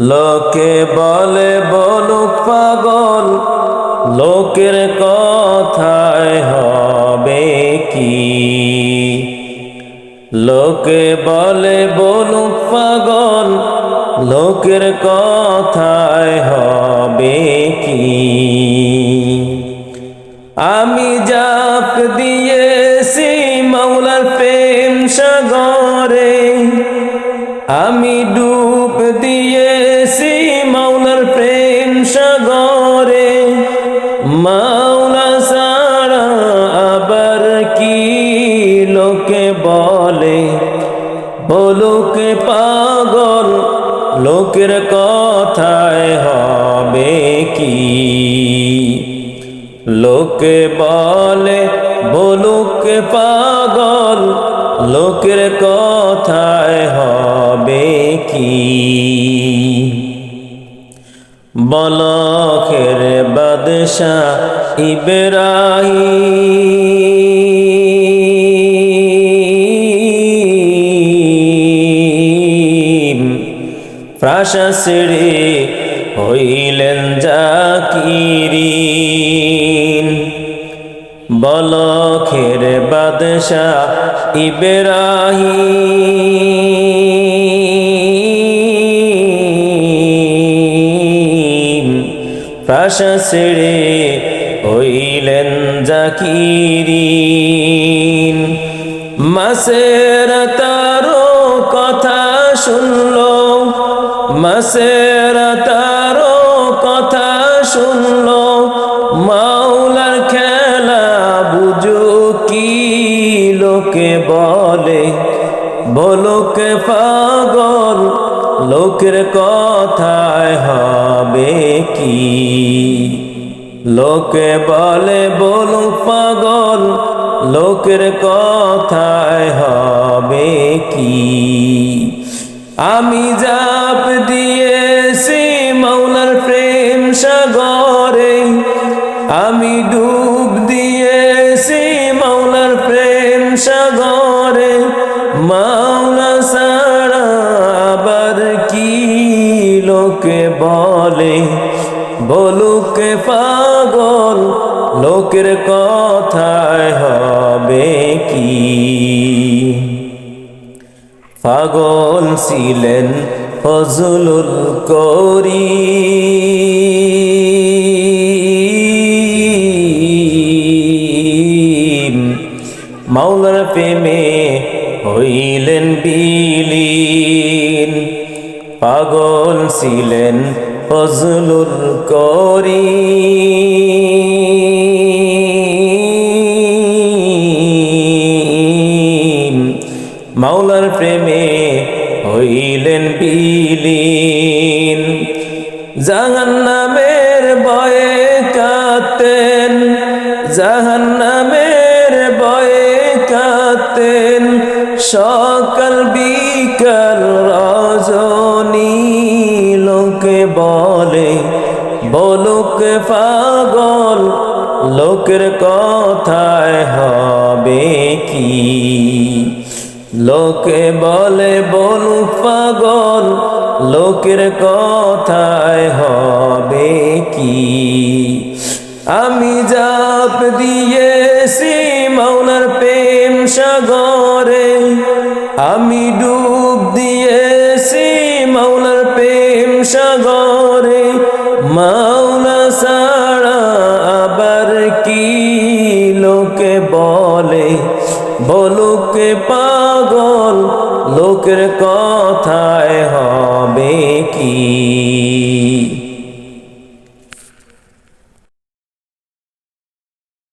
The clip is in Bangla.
লোকে বলে, বলুক পাগল, লোকের কথায় হবে কি? লোকে বলে, বলুক পাগল, লোকের কথায় হবে কি? আমি জাপ দিয়েছি মৌলার প্রেম সাগরে, আমি ডুব সাগরে, মাওলা সারা আবার কি লোকে বলে? বলুকে পাগল, লোকের কথায় হবে কি? লোকে বলে, বলুকে পাগল, লোকের কথায় হবে কি? বলকের বাদশাহ ইব্রাহিম। প্রাশা ছেড়ে হইলেন জাকিরিন। বলখের বাদশাহ ইব্রাহিম। প্রাশা ছেড়ে হইলেন জাকিরিন। মাসের তারো কথা শুনলো মাসের তারো কথা শুনলো, মাওলার খেলা বুঝো কি লোকে বলে বলোকে পাগল লোকের কথায় হবে কি? লোকে বলে বলু পাগল, লোকের কথায় হবে কি? আমি জাপ দিয়েছি মৌলার প্রেম সাগরে, আমি ডুব দিয়েছি বলুকে পাগল, লোকের কথায় হবে কি? পাগল ছিলেন ফজলুল করি। মাওলার প্রেমে হইলেন বিলীন। পাগল ছিলেন ফজলুল করি মাওলার প্রেমে হইলেন বিলীন। জাহান নামের বয়ে কাতেন জাহান নামের বয়ে কাতেন সকাল বিকাল বলুকে পাগল, লোকের কথায় হবে কি? লোকে বলে বলু পাগল, লোকের কথায় হবে কি? আমি জাপ দিয়েছি মৌলার প্রেম সাগরে, আমি ডুব কি লোকে বলে বলুকে পাগল লোকের কথায় হবে কি?